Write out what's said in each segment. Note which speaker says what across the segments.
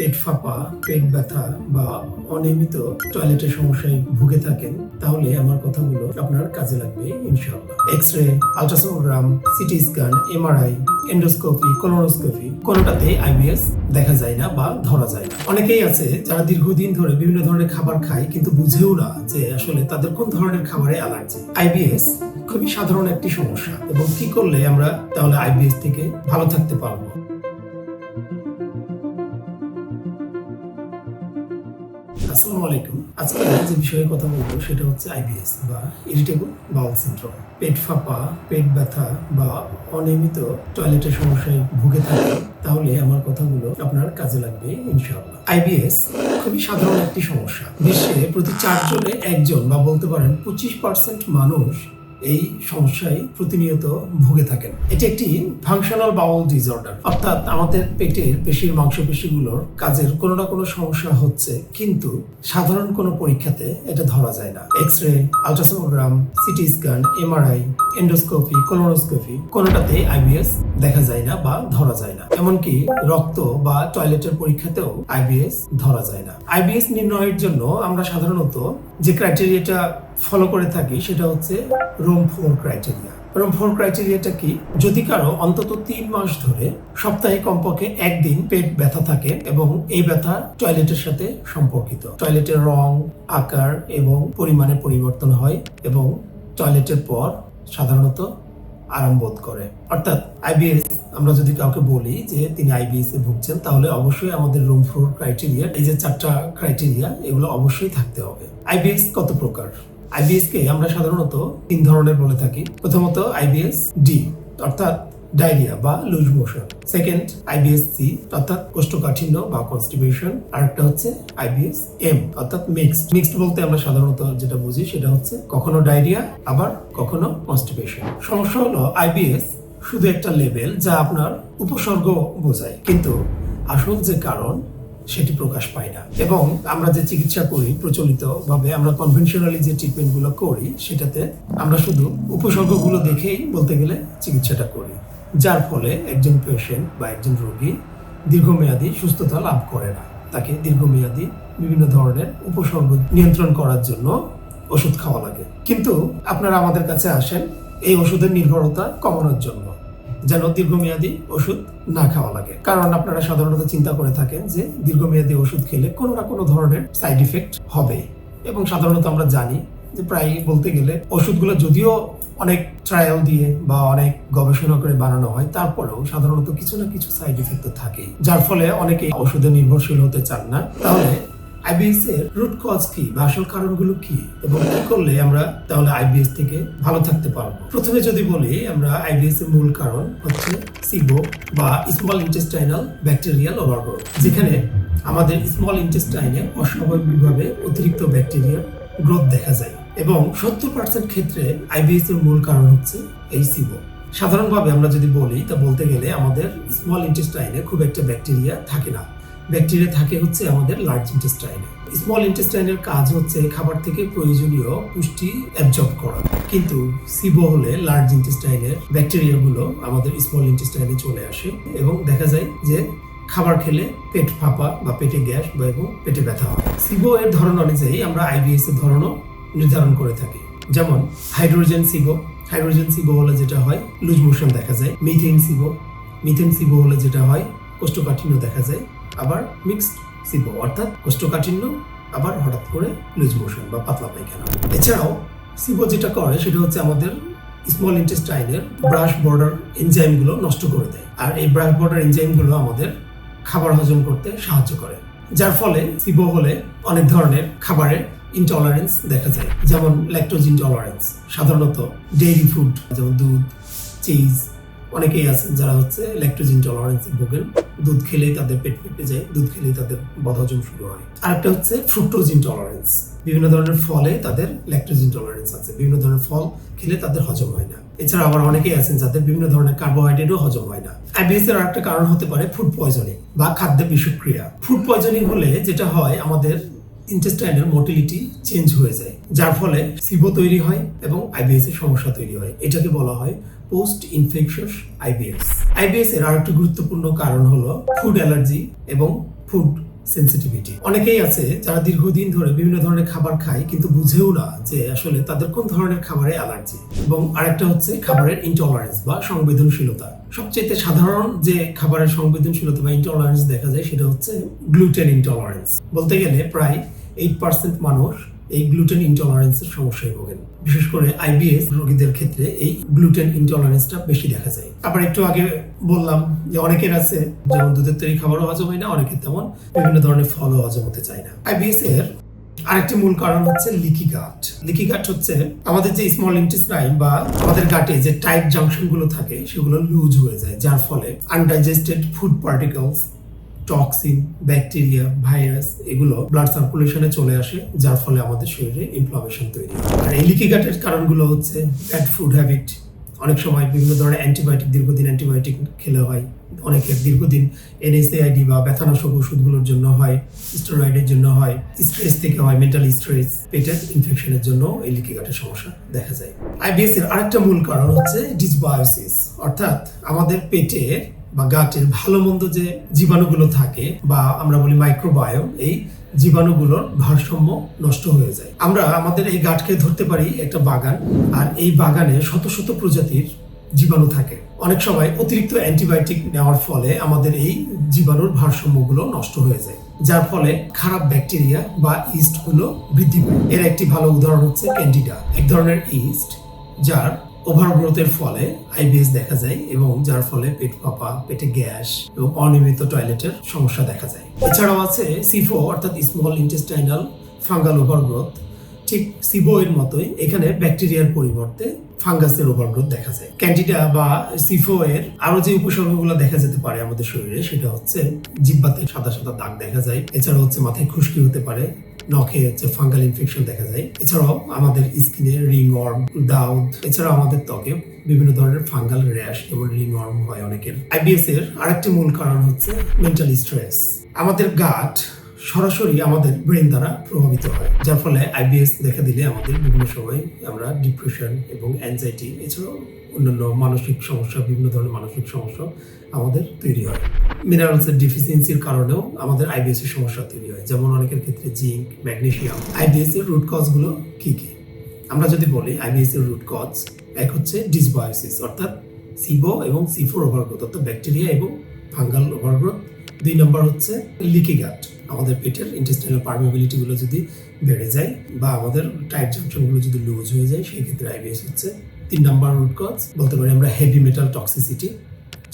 Speaker 1: পেট ফাঁপা, পেট ব্যথা বা অনিয়মিত টয়লেটের সমস্যায় ভুগে থাকেন, তাহলে আমার কথাগুলো আপনার কাজে লাগবে, ইনশাআল্লাহ। X ray ultrasonogram CT scan MRI endoscopy colonoscopy কোনোটাতে IBS দেখা যায় না বা ধরা যায় না। অনেকেই আছে যারা দীর্ঘদিন ধরে বিভিন্ন ধরনের খাবার খায় কিন্তু বুঝেও না যে আসলে তাদের কোন ধরনের খাবারে অ্যালার্জি। আইবিএস খুবই সাধারণ একটি সমস্যা এবং কি করলে আমরা তাহলে আইবিএস থেকে ভালো থাকতে পারব? আসসালামু আলাইকুম। আজকে যে বিষয়ে কথা বলব সেটা হচ্ছে আইবিএস বা ইরিটেবল বাউল পেট ফাঁপা, পেট ব্যথা বা অনিয়মিত টয়লেটের সমস্যায় ভুগে থাকে, তাহলে আমার কথাগুলো আপনার কাজে লাগবে, ইনশাআল্লাহ। আইবিএস খুবই সাধারণ একটি সমস্যা। বিশ্বে প্রতি চারজনে একজন বা বলতে পারেন পঁচিশ পার্সেন্ট মানুষ এই সমস্যায় প্রতিনিয়ত ভুগে থাকেন। এটি একটি ফাংশনাল বাউল ডিসঅর্ডার অর্থাৎ আমাদের পেটের পেশির মাংসপেশিগুলোর কাজের কোনো না কোনো সমস্যা হচ্ছে, কিন্তু সাধারণ কোনো পরীক্ষাতে এটা ধরা যায় না। X ray ultrasonogram CT scan MRI endoscopy colonoscopy কোনোটাতে IBS দেখা যায় না বা ধরা যায় না। এমনকি রক্ত বা টয়লেটের পরীক্ষাতেও আইবিএস ধরা যায় না। আইবিএস নির্ণয়ের জন্য আমরা সাধারণত যে ক্রাইটেরিয়াটা ফলো করে থাকি সেটা হচ্ছে Rome four criteria Rome four ক্রাইটেরিয়াটা কি? যদি কারও অন্তত তিন মাস ধরে সপ্তাহে কমপক্ষে একদিন পেট ব্যথা থাকে এবং এই ব্যথা টয়লেটের সাথে সম্পর্কিত। টয়লেটের রং, আকার এবং পরিমাণে পরিবর্তন হয় এবং টয়লেটের পর সাধারণত আরাম করে। অর্থাৎ আইবিএস আমরা যদি কাউকে বলি যে তিনি আইবিএস এ ভুগছেন, তাহলে অবশ্যই আমাদের রুম ফ্লোর ক্রাইটেরিয়া এই যে চারটা ক্রাইটেরিয়া এগুলো অবশ্যই থাকতে হবে। আইবিএস কত প্রকার? আইবিএস কে আমরা সাধারণত তিন ধরনের বলে থাকি। প্রথমত আইবিএস ডি অর্থাৎ ডায়রিয়া বা loose motion. Second IBS C, অর্থাৎ কোষ্ঠকাঠিন্য বা কনস্টিপেশন। আরেকটা হচ্ছে আইবিএস এম, অর্থাৎ মিক্সড। মিক্সড বলতে আমরা সাধারণত যেটা বুঝি সেটা হচ্ছে কখনো ডায়রিয়া, আবার কখনো কনস্টিপেশন। সমস্যা হলো আইবিএস শুধু একটা লেভেল যা আপনার উপসর্গ বোঝায়, কিন্তু আসল যে কারণ সেটি প্রকাশ পায় না। এবং আমরা যে চিকিৎসা করি প্রচলিত ভাবে আমরা কনভেনশনালি যে ট্রিটমেন্টগুলো করি, সেটাতে আমরা শুধু উপসর্গগুলো দেখেই বলতে গেলে চিকিৎসাটা করি। যার ফলে একজন পেশেন্ট বা একজন রোগী দীর্ঘমেয়াদী সুস্থতা লাভ করে না। তাকে দীর্ঘমেয়াদী বিভিন্ন ধরনের উপসর্গ নিয়ন্ত্রণ করার জন্য ওষুধ খাওয়া লাগে। কিন্তু আপনারা আমাদের কাছে আসেন, এই ওষুধের নির্ভরতা কমানোর জন্য, যেন দীর্ঘমেয়াদী ওষুধ না খাওয়া লাগে। কারণ আপনারা সাধারণত চিন্তা করে থাকেন যে দীর্ঘমেয়াদী ওষুধ খেলে কোনো না কোনো ধরনের সাইড ইফেক্ট হবে এবং সাধারণত আমরা জানি প্রায় বলতে গেলে ওষুধগুলো যদিও অনেক ট্রায়াল দিয়ে বা অনেক গবেষণা করে বানানো হয়, তারপরেও সাধারণত কিছু না কিছু সাইড ইফেক্ট তো থাকেই। যার ফলে অনেকে ওষুধে নির্ভরশীল হতে চান না। তাহলে আইবিএস এর রুট কজ কি বা আসল কারণগুলো কি এবং কি করলে আমরা তাহলে আইবিএস থেকে ভালো থাকতে পারব? প্রথমে যদি বলি, আমরা আইবিএস এর মূল কারণ হচ্ছে সিবো বা স্মল ইন্টেস্টাইনাল ব্যাকটেরিয়াল ওভারগ্রোথ যেখানে আমাদের স্মল ইন্টেস্টাইনে অস্বাভাবিকভাবে অতিরিক্ত ব্যাকটেরিয়ার গ্রোথ দেখা যায়। এবং সত্তর পার্সেন্ট ক্ষেত্রে আইবিএস এর মূল কারণ হচ্ছে এই সিবো সাধারণভাবে আমরা যদি বলি, তা বলতে গেলে আমাদের স্মল ইন্টেস্টাইনে খুব একটা ব্যাকটেরিয়া থাকে না। ব্যাকটেরিয়া থাকে হচ্ছে আমাদের লার্জ ইন্টেস্টাইনে স্মল ইন্টেস্টাইনের কাজ হচ্ছে খাবার থেকে প্রয়োজনীয় পুষ্টি অ্যাবজর্ব করা। কিন্তু সিবো হলে লার্জ ইন্টেস্টাইনের ব্যাকটেরিয়াগুলো আমাদের স্মল ইন্টেস্টাইনে চলে আসে এবং দেখা যায় যে খাবার খেলে পেট ফাঁপা বা পেটে গ্যাস বা এবং পেটে ব্যথা হয়। সিবো এর ধরন অনুযায়ী আমরা আইবিএস এর ধরনও নির্ধারণ করে থাকি। যেমন, হাইড্রোজেন সিবো। হাইড্রোজেন সিবো হলে যেটা হয়, লুজ মোশন দেখা যায়। Methane SIBO. মিথেন সিবো হলে যেটা হয়, কোষ্ঠকাঠিন্য দেখা যায়। আবার মিক্সড সিবো, অর্থাৎ কোষ্ঠকাঠিন্য আবার হঠাৎ করে লুজ মোশন বা পাতলা পায়খানা। এছাড়াও, সিবো যেটা করে, সেটা হচ্ছে আমাদের স্মল ইন্টেস্টাইনের ব্রাশ বর্ডার এনজাইমগুলো নষ্ট করে দেয়। আর এই ব্রাশ বর্ডার এনজাইমগুলো আমাদের খাবার হজম করতে সাহায্য করে। যার ফলে সিবো হলে অনেক ধরনের খাবারের ইনটলারেন্স দেখা যায়। যেমন ল্যাকটোজ ইনটলারেন্স সাধারণত ডেইরি ফুড যেমন দুধ চিজ অনেকেই আছেন যারা হচ্ছে ল্যাকটোজ ইনটলারেন্স ভোগেন। দুধ খেলেই তাদের পেট পেঁপে যায়, দুধ খেলেই তাদের বদহজম শুরু হয়। আরেকটা হচ্ছে ফ্রুক্টোজ ইনটলারেন্স বিভিন্ন ধরনের ফলে তাদের ল্যাকটোজ ইনটলারেন্স আছে। বিভিন্ন ধরনের ফল খেলে তাদের হজম হয় না। এছাড়া আবার অনেকেই আছেন যাদের বিভিন্ন ধরনের কার্বোহাইড্রেটও হজম হয় না। আইবিএস এর আরেকটা কারণ হতে পারে ফুড পয়জনিং বা খাদ্য বিষক্রিয়া ফুড পয়জনিং হলে যেটা হয়, আমাদের ইন্টেস্টাইনের মোটিলিটি চেঞ্জ হয়ে যায়, যার ফলে সিবো তৈরি হয় এবং আইবিএস এর সমস্যা তৈরি হয়। এটাকে বলা হয় পোস্ট ইনফেকশাস আইবিএস আইবিএস এর আরেকটি গুরুত্বপূর্ণ কারণ হলো ফুড অ্যালার্জি এবং ফুড সেন্সিটিভিটি অনেকেই আছে যারা দীর্ঘদিন ধরে বিভিন্ন ধরনের খাবার খায় কিন্তু বুঝেও না যে আসলে তাদের কোন ধরনের খাবারে অ্যালার্জি। এবং আরেকটা হচ্ছে খাবারের ইনটলারেন্স বা সংবেদনশীলতা। সবচেয়ে সাধারণ যে খাবারের সংবেদনশীলতা বা ইনটলারেন্স দেখা যায় সেটা হচ্ছে গ্লুটেন ইনটলারেন্স বলতে গেলে প্রায় এইট পার্সেন্ট মানুষ এই গ্লুটেন ইনটলারেন্সের সমস্যায় ভোগেন। বিশেষ করে আইবিএস রোগীদের ক্ষেত্রে এই গ্লুটেন ইনটলারেন্সটা বেশি দেখা যায়। আবার একটু আগে বললাম যে অনেকের আছে, যেমন দুধের তৈরি খাবারও হজম হয় না, অনেকের তেমন। বিভিন্ন ধরনের ফলও হজম হতে চায় না। আইবিএস এর আরেকটি মূল কারণ হচ্ছে লিকি গাট লিকি গাট হচ্ছে আমাদের যে স্মল ইন্টেস্টাইন বা আমাদের গাটে যে টাইট জাংশনগুলো থাকে, সেগুলো লুজ হয়ে যায়, যার ফলে undigested food particles toxin bacteria virus এগুলো ব্লাড সার্কুলেশনে চলে আসে, যার ফলে আমাদের শরীরে ইনফ্লামেশন তৈরি হয়। আর এই লিকি গাটের কারণগুলো হচ্ছে ব্যাড ফুড হ্যাবিট অনেক সময় বিভিন্ন ধরনের অ্যান্টিবায়োটিক দীর্ঘদিন অ্যান্টিবায়োটিক খেলে হয়। অনেকের দীর্ঘদিন এনএসএআইডি বা ব্যথানাশক ওষুধগুলোর জন্য হয় স্টেরয়েডের জন্য হয় স্ট্রেস থেকে হয় মেন্টাল স্ট্রেস পেটের ইনফেকশনের জন্য এই লিকি গাটের সমস্যা দেখা যায়। আইবিএস এর আরেকটা মূল কারণ হচ্ছে ডিসবায়োসিস অর্থাৎ আমাদের পেটের বা গাটের ভালো মন্দ যে জীবাণুগুলো থাকে বা আমরা বলি মাইক্রোবায়োম এই জীবাণুগুলোর ভারসাম্য নষ্ট হয়ে যায়। আমরা আমাদের এই গাঠকে ধরতে পারি একটা বাগান আর এই বাগানে শত শত প্রজাতির জীবাণু থাকে। অনেক সময় অতিরিক্ত অ্যান্টিবায়োটিক নেওয়ার ফলে আমাদের এই জীবাণুর ভারসাম্যগুলো নষ্ট হয়ে যায়। যার ফলে খারাপ ব্যাকটেরিয়া বা ইস্টগুলো বৃদ্ধি পায়। এর একটি ভালো উদাহরণ হচ্ছে ক্যান্ডিডা এক ধরনের ইস্ট যার ওভারগ্রোথের ফলে আইবিএস দেখা যায় এবং যার ফলে পেট ফাঁপা, পেটে গ্যাস এবং অনিয়মিত টয়লেটের সমস্যা দেখা যায়। এছাড়াও আছে সিফো অর্থাৎ স্মল ইন্টেস্টাইনাল ফাঙ্গাল ওভারগ্রোথ। ঠিক সিবো এর মতোই এখানে ব্যাকটেরিয়ার পরিবর্তে ফাঙ্গাসের ওভারগ্রোথ দেখা যায়। ক্যান্ডিডা বা সিফো এর আরও যে উপসর্গগুলো দেখা যেতে পারে আমাদের শরীরে, সেটা হচ্ছে জিব্বাতে সাদা সাদা দাগ দেখা যায়। এছাড়া হচ্ছে মাথায় খুশকি হতে পারে। নখে হচ্ছে ফাঙ্গাল ইনফেকশন দেখা যায়। এছাড়াও আমাদের স্কিনে রিং অর্ম দাউদ, এছাড়াও আমাদের ত্বকে বিভিন্ন ধরনের ফাঙ্গাল র্যাশ এবং রিং অর্ম হয় অনেকের। আইবিএস এর আরেকটি মূল কারণ হচ্ছে মেন্টাল স্ট্রেস আমাদের গাট সরাসরি আমাদের ব্রেন দ্বারা প্রভাবিত হয়। যার ফলে আইবিএস দেখা দিলে আমাদের বিভিন্ন সময় আমরা ডিপ্রেশন এবং অ্যাংজাইটি এছাড়াও অন্যান্য মানসিক সমস্যা, বিভিন্ন ধরনের মানসিক সমস্যা আমাদের তৈরি হয়। মিনারেলসের ডিফিসিয়েন্সির কারণেও আমাদের আইবিএস এর সমস্যা তৈরি হয়। যেমন অনেকের ক্ষেত্রে জিঙ্ক ম্যাগনেসিয়াম আইবিএস এর রুট কজগুলো কি কি? আমরা যদি বলি আইবিএস এর রুট কজ এক হচ্ছে ডিসবায়োসিস অর্থাৎ সিবো এবং সিফোর ওভারগ্রোথ অর্থাৎ ব্যাকটেরিয়া এবং ফাঙ্গাল ওভারগ্রোথ দুই নম্বর হচ্ছে লিকি গাট আমাদের পেটের ইন্টেস্টাইনাল পারমেবিলিটি গুলো যদি বেড়ে যায় বা আমাদের টাইট জাংশনগুলো যদি লুজ হয়ে যায় সেই ক্ষেত্রে আইবিএস হচ্ছে তিন নম্বর রুট কজ বলতে পারি আমরা হেভি মেটাল টক্সিসিটি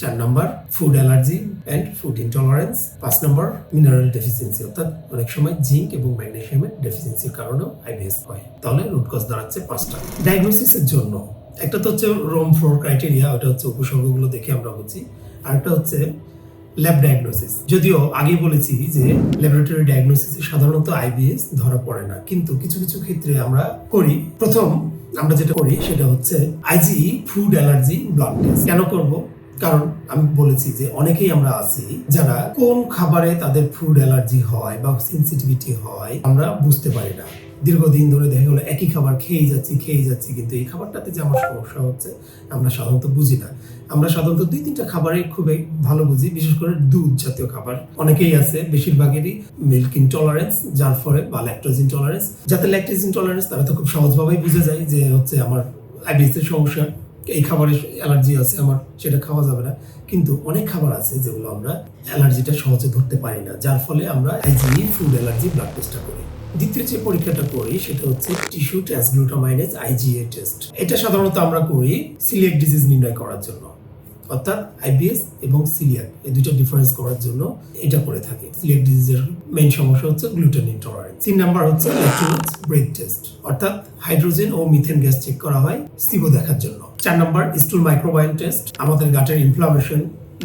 Speaker 1: চার নম্বর food allergy and food intolerance পাঁচ নম্বর মিনারেল ডেফিসিয়েন্সি অর্থাৎ অনেক সময় জিঙ্ক এবং ম্যাগনেসিয়ামের ডেফিসিয়েন্সির কারণেও আইবিএস হয়। তাহলে রুট কজ দাঁড়াচ্ছে পাঁচটা। ডায়াগনোসিসের জন্য, একটা তো হচ্ছে রোম ফ্লোর ক্রাইটেরিয়া ওটা হচ্ছে উপসর্গগুলো দেখে আমরা বুঝি। আরেকটা হচ্ছে ল্যাব ডায়াগনোসিস যদিও আগেই বলেছি যে ল্যাবরেটরি ডায়াগনোসিসে সাধারণত আইবিএস ধরা পড়ে না। কিন্তু কিছু কিছু ক্ষেত্রে আমরা করি। প্রথম আমরা যেটা করি সেটা হচ্ছে IG food allergy blood test কেন করব? কারণ আমি বলেছি যে অনেকেই আমরা আছি যারা কোন খাবারে তাদের ফুড অ্যালার্জি হয় বা সেন্সিটিভিটি হয়, আমরা বুঝতে পারি না। দীর্ঘদিন ধরে দেখা গেলো, একই খাবার খেয়েই যাচ্ছি খেয়েই যাচ্ছি, কিন্তু এই খাবারটাতে যে আমার সমস্যা হচ্ছে, আমরা সাধারণত বুঝি না। আমরা সাধারণত দুই, তিনটা খাবারই খুবই ভালো বুঝি, বিশেষ করে দুধ জাতীয় খাবার। অনেকেই আছে, বেশিরভাগেরই মিল্ক ইনটলারেন্স যার ফলে বা ল্যাকটোজ ইনটলারেন্স যাতে ল্যাকটোজ ইনটলারেন্স তারা তো খুব সহজভাবেই বুঝে যায় যে হচ্ছে আমার আইবিএস এর সমস্যা, এই খাবারের অ্যালার্জি আছে আমার, সেটা খাওয়া যাবে না। কিন্তু অনেক খাবার আছে যেগুলো আমরা অ্যালার্জিটা সহজে ধরতে পারি না, যার ফলে আমরা আইজিই ফুড অ্যালার্জি ব্লাড টেস্টটা করি। দ্বিতীয় যে পরীক্ষাটা করি সেটা হচ্ছে টিস্যু ট্রান্সগ্লুটামাইনেজ আইজিএ টেস্ট এটা সাধারণত আমরা করি সিলিয়াক ডিজিজ নির্ণয় করার জন্য, অর্থাৎ আইবিএস এবং সিলিয়াক এই দুইটা ডিফারেন্স করার জন্য এটা করে থাকি। সিলিয়াক ডিজিজের মেইন সমস্যা হচ্ছে গ্লুটেন ইনটলারেন্স তিন নাম্বার হচ্ছে ল্যাকটোজ টেস্ট অর্থাৎ হাইড্রোজেন ও মিথেন গ্যাস চেক করা হয় সিবো দেখার জন্য। চার নাম্বার স্টুল মাইক্রোবায়োম টেস্ট আমাদের গাটের inflammation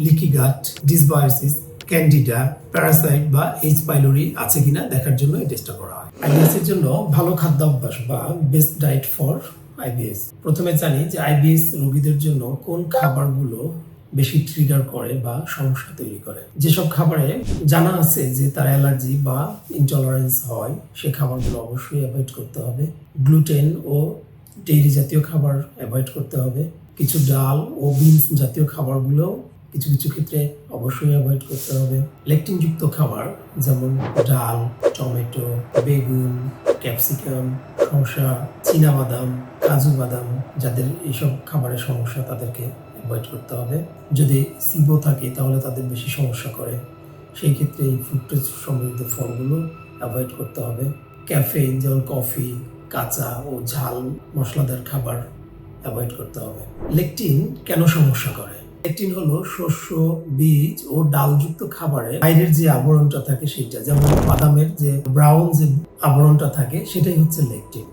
Speaker 1: leaky gut dysbiosis candida parasite বা এইচ পাইলোরি আছে কিনা দেখার জন্য এই টেস্টটা করা হয়। আইবিএস এর জন্য ভালো খাদ্যাভ্যাস বা বেস্ট ডায়েট ফর আইবিএস প্রথমে জানি যে আইবিএস রোগীদের জন্য কোন খাবারগুলো বেশি ট্রিগার করে বা সমস্যা তৈরি করে। যেসব খাবারে জানা আছে যে তার অ্যালার্জি বা ইনটলারেন্স হয়, সে খাবারগুলো অবশ্যই অ্যাভয়েড করতে হবে। গ্লুটেন ও ডেইরি জাতীয় খাবার অ্যাভয়েড করতে হবে। কিছু ডাল ও বিনস জাতীয় খাবারগুলো কিছু কিছু ক্ষেত্রে অবশ্যই অ্যাভয়েড করতে হবে। লেকটিনযুক্ত খাবার যেমন ডাল, টমেটো, বেগুন ক্যাপসিকাম শসা বাদাম কাজু বাদাম যাদের এইসব খাবারের সমস্যা তাদেরকে অ্যাভয়েড করতে হবে। যদি সিবো থাকে তাহলে তাদের বেশি সমস্যা করে। সেই ক্ষেত্রে এই ফ্রুক্টোজ সমৃদ্ধ ফলগুলো অ্যাভয়েড করতে হবে। ক্যাফেইন যেমন কফি কাঁচা ও ঝাল মশলাদার খাবার অ্যাভয়েড করতে হবে। লেকটিন কেন সমস্যা করে? লেকটিন হলো শস্য, বীজ ও ডালযুক্ত খাবারে বাইরের যে আবরণটা থাকে সেটা যেমন বাদামের যে ব্রাউন যে আবরণটা থাকে সেটাই হচ্ছে লেকটিন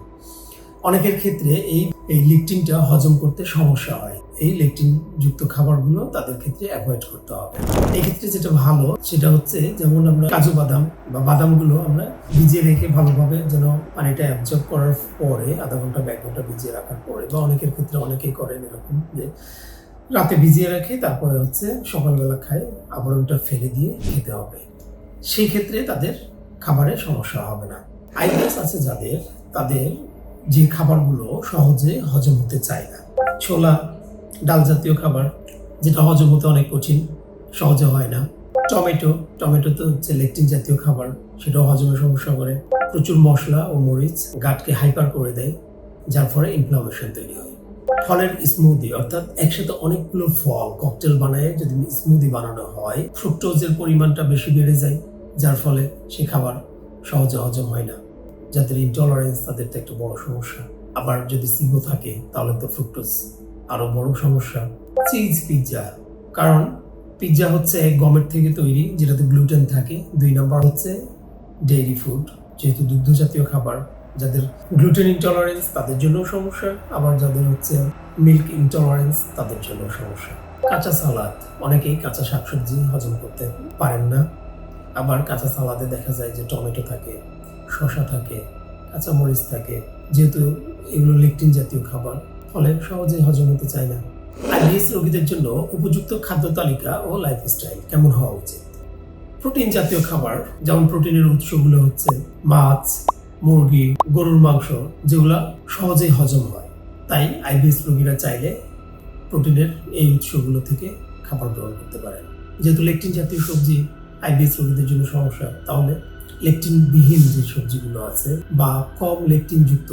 Speaker 1: অনেকের ক্ষেত্রে এই এই লেকটিনটা হজম করতে সমস্যা হয়। এই লেকটিন যুক্ত খাবারগুলো তাদের ক্ষেত্রে অ্যাভয়েড করতে হবে। এই ক্ষেত্রে যেটা ভালো, সেটা হচ্ছে যেমন আমরা কাজু বাদাম বা বাদামগুলো আমরা ভিজিয়ে রেখে ভালোভাবে যেন পানিটা অ্যাবজর্ব করার পরে আধা ঘণ্টা, এক ঘণ্টা ভিজিয়ে রাখার পরে, বা অনেকের ক্ষেত্রে অনেকেই করেন এরকম যে রাতে ভিজিয়ে রেখে তারপরে হচ্ছে সকালবেলা খায় আবরণটা ফেলে দিয়ে খেতে হবে। সেই ক্ষেত্রে তাদের খাবারে সমস্যা হবে না। আইবিএস আছে যাদের, তাদের যে খাবারগুলো সহজে হজম হতে চায় না। ছোলা, ডাল জাতীয় খাবার, যেটা হজম হতে অনেক কঠিন, সহজে হয় না। টমেটো টমেটো তো হচ্ছে লেকটিন জাতীয় খাবার, সেটাও হজমের সমস্যা করে। প্রচুর মশলা ও মরিচ গাটকে হাইপার করে দেয়, যার ফলে ইনফ্লামেশন তৈরি হয়। ফলের স্মুদি অর্থাৎ একসাথে অনেকগুলো ফল ককটেল বানায়, যদি স্মুদি বানানো হয় ফ্রুক্টোজের পরিমাণটা বেশি বেড়ে যায়, যার ফলে সে খাবার সহজে হজম হয় না। যাদের ইনটলারেন্স তাদের তো একটা বড় সমস্যা। আবার যদি সিগো থাকে, তাহলে তো ফ্রুক্টোজ আরও বড় সমস্যা। চিজ পিৎজা কারণ পিৎজা হচ্ছে এক গমের থেকে তৈরি, যেটাতে গ্লুটেন থাকে। দুই নম্বর হচ্ছে ডেইরি ফুড যেহেতু দুগ্ধ জাতীয় খাবার যাদের গ্লুটেন ইনটলারেন্স তাদের জন্য সমস্যা, আবার যাদের হচ্ছে মিল্ক ইনটলারেন্স তাদের জন্য সমস্যা। কাঁচা সালাদ, অনেকেই কাঁচা শাকসবজি হজম করতে পারেন না। আবার কাঁচা সালাদে দেখা যায় যে টমেটো থাকে, শসা থাকে কাঁচা মরিচ থাকে, যেহেতু এগুলো লেকটিন জাতীয় খাবার, ফলে সহজেই হজম হতে চায় না। আইবিএস রোগীদের জন্য উপযুক্ত খাদ্য তালিকা ও লাইফস্টাইল কেমন হওয়া উচিত? প্রোটিন জাতীয় খাবার, যেমন প্রোটিনের উৎসগুলো হচ্ছে মাছ মুরগি, গরুর মাংস, যেগুলো সহজেই হজম হয়। তাই আইবিএস রোগীরা চাইলে প্রোটিনের এই উৎসগুলো থেকে খাবার গ্রহণ করতে পারেন। যেহেতু লেকটিন জাতীয় সবজি আইবিএস রোগীদের জন্য সমস্যা, তাহলে লেকটিন বিহীন যে সবজিগুলো আছে বা কম লেকটিন যুক্ত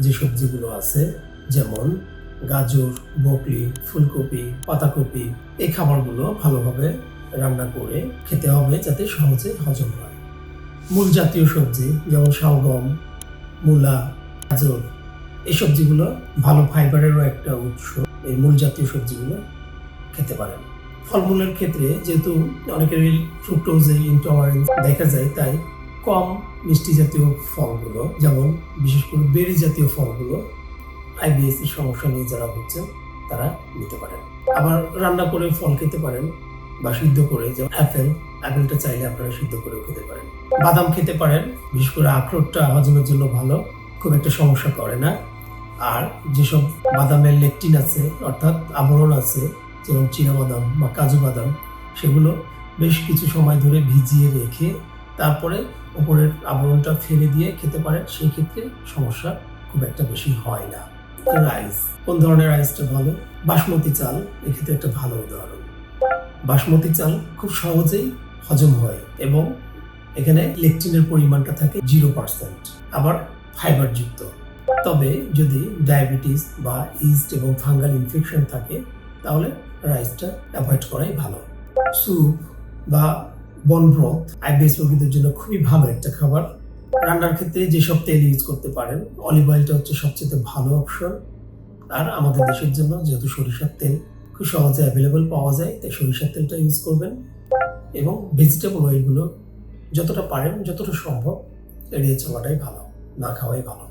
Speaker 1: যে সবজিগুলো আছে, যেমন গাজর, বকলি, ফুলকপি, পাতাকপি, এই খাবারগুলো ভালোভাবে রান্না করে খেতে হবে যাতে সহজে হজম হয়। মূল জাতীয় সবজি, যেমন শালগম, মূলা, গাজর, এই সবজিগুলো ভালো ফাইবারেরও একটা উৎস। এই মূল জাতীয় সবজিগুলো খেতে পারেন। ফলমূলের ক্ষেত্রে যেহেতু অনেকের ফ্রুক্টোজের ইনটলারেন্স দেখা যায়, তাই কম মিষ্টি জাতীয় ফলগুলো, যেমন বিশেষ করে বেরি জাতীয় ফলগুলো আইবিএস এর সমস্যা নিয়ে যারা ভুগছেন, তারা নিতে পারেন। আবার রান্না করে ফল খেতে পারেন। বা সিদ্ধ করে, যেমন অ্যাপেল অ্যাপেলটা চাইলে আপনারা সিদ্ধ করেও খেতে পারেন। বাদাম খেতে পারেন, বিশেষ করে আখরোটটা হজমের জন্য ভালো, খুব একটা সমস্যা করে না। আর যেসব বাদামের লেকটিন আছে, অর্থাৎ আবরণ আছে, যেমন বাদাম বা কাজু বাদাম, সেগুলো বেশ কিছু সময় ধরে ভিজিয়ে রেখে তারপরে উপরের আবরণটা ফেলে দিয়ে খেতে পারেন, সেই ক্ষেত্রে সমস্যা খুব একটা বেশি হয় না। রাইস কোন ধরনের রাইসটা ভালো? বাসমতি চাল, এক্ষেত্রে একটা ভালো উদাহরণ। বাসমতি চাল খুব সহজেই হজম হয় এবং এখানে লেকটিনের পরিমাণটা থাকে জিরো পার্সেন্ট, আবার ফাইবার যুক্ত তবে যদি ডায়াবেটিস বা ইস্ট এবং ফাঙ্গাল ইনফেকশন থাকে, তাহলে রাইসটা অ্যাভয়েড করাই ভালো। স্যুপ বা বন ব্রথ আইবিএস রোগীদের জন্য খুবই ভালো একটা খাবার। রান্নার ক্ষেত্রে যেসব তেল ইউজ করতে পারেন, অলিভ অয়েলটা হচ্ছে সবচেয়ে ভালো অপশন। আর আমাদের দেশের জন্য যেহেতু সরিষার তেল খুব সহজে অ্যাভেলেবল পাওয়া যায়, তাই সরিষার তেলটা ইউজ করবেন এবং ভেজিটেবল অয়েলগুলো যতটা পারেন, যতটা সম্ভব এড়িয়ে চলাটাই ভালো, না খাওয়াই ভালো।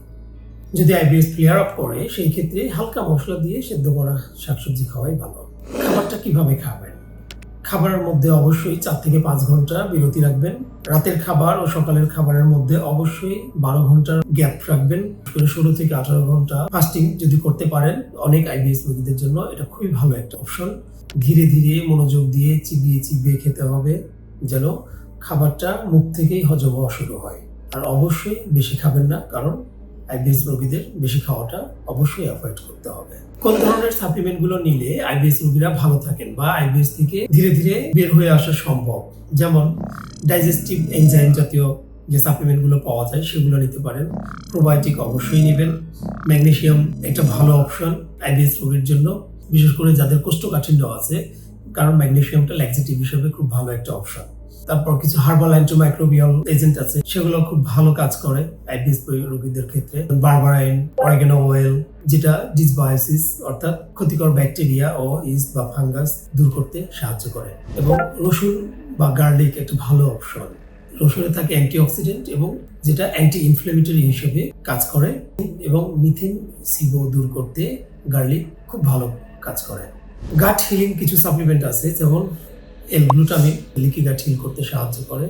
Speaker 1: যদি আইবিএস ক্লিয়ার আপ করে, সেই ক্ষেত্রে হালকা মশলা দিয়ে সেদ্ধ করা শাকসবজি খাওয়াই ভালো। খাবারটা কীভাবে খাবেন? খাবারের মধ্যে অবশ্যই চার থেকে পাঁচ ঘণ্টা বিরতি রাখবেন। রাতের খাবার ও সকালের খাবারের মধ্যে অবশ্যই বারো ঘণ্টার গ্যাপ রাখবেন। ষোলো থেকে আঠারো ঘণ্টা ফাস্টিং যদি করতে পারেন, অনেক আইবিএস রোগীদের জন্য এটা খুবই ভালো একটা অপশন ধীরে ধীরে মনোযোগ দিয়ে চিবিয়ে চিবিয়ে খেতে হবে যেন খাবারটা মুখ থেকেই হজম হওয়া শুরু হয়। আর অবশ্যই বেশি খাবেন না, কারণ আইবিএস রোগীদের বেশি খাওয়াটা অবশ্যই অ্যাভয়েড করতে হবে। কোন ধরনের সাপ্লিমেন্টগুলো নিলে আইবিএস রোগীরা ভালো থাকেন বা আইবিএস থেকে ধীরে ধীরে বের হয়ে আসা সম্ভব? যেমন ডাইজেস্টিভ এনজাইম জাতীয় যে সাপ্লিমেন্টগুলো পাওয়া যায় সেগুলো নিতে পারেন। প্রোবায়োটিক অবশ্যই নেবেন। ম্যাগনেসিয়াম একটা ভালো অপশন আইবিএস রোগীর জন্য। বিশেষ করে যাদের কোষ্ঠকাঠিন্য আছে, কারণ ম্যাগনেসিয়ামটা ল্যাক্সিটিভ হিসেবে খুব ভালো একটা অপশন তারপর কিছু হার্বাল অ্যান্টিমাইক্রোবিয়াল এজেন্ট আছে, সেগুলো খুব ভালো কাজ করে আইবিএস রোগীদের ক্ষেত্রে। বারবারাইন অরিগানো অয়েল যেটা ডিসবায়োসিস অর্থাৎ ক্ষতিকর ব্যাকটেরিয়া ও ইস্ট বা ফাঙ্গাস দূর করতে সাহায্য করে। এবং রসুন বা গার্লিক একটা ভালো অপশন রসুনে থাকে অ্যান্টিঅক্সিডেন্ট এবং যেটা অ্যান্টি ইনফ্লেমেটরি হিসেবে কাজ করে। এবং মিথিন সিবো দূর করতে গার্লিক খুব ভালো কাজ করে। গাট হিলিং কিছু সাপ্লিমেন্ট আছে, যেমন এলগ্লুটামিন লিকি গাট হিল করতে সাহায্য করে।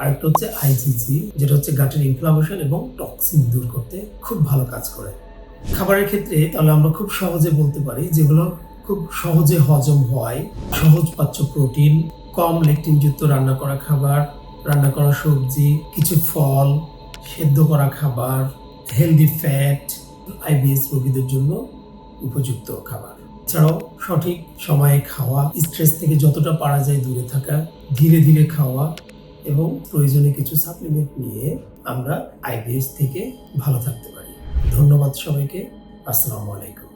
Speaker 1: আরেকটা হচ্ছে আইজিজি যেটা হচ্ছে গাটের ইনফ্লামেশন এবং টক্সিন দূর করতে খুব ভালো কাজ করে। খাবারের ক্ষেত্রে তাহলে আমরা খুব সহজে বলতে পারি যেগুলো খুব সহজে হজম হয়। সহজ পাচ্য প্রোটিন কম লেকটিনযুক্ত রান্না করা খাবার, রান্না করা সবজি, কিছু ফল, সেদ্ধ করা খাবার হেলদি ফ্যাট আইবিএস রোগীদের জন্য উপযুক্ত খাবার। এছাড়াও সঠিক সময়ে খাওয়া স্ট্রেস থেকে যতটা পারা যায় দূরে থাকা, ধীরে ধীরে খাওয়া এবং প্রয়োজনে কিছু সাপ্লিমেন্ট নিয়ে আমরা আইবিএস থেকে ভালো থাকতে পারি। ধন্যবাদ সবাইকে। আসসালামু আলাইকুম।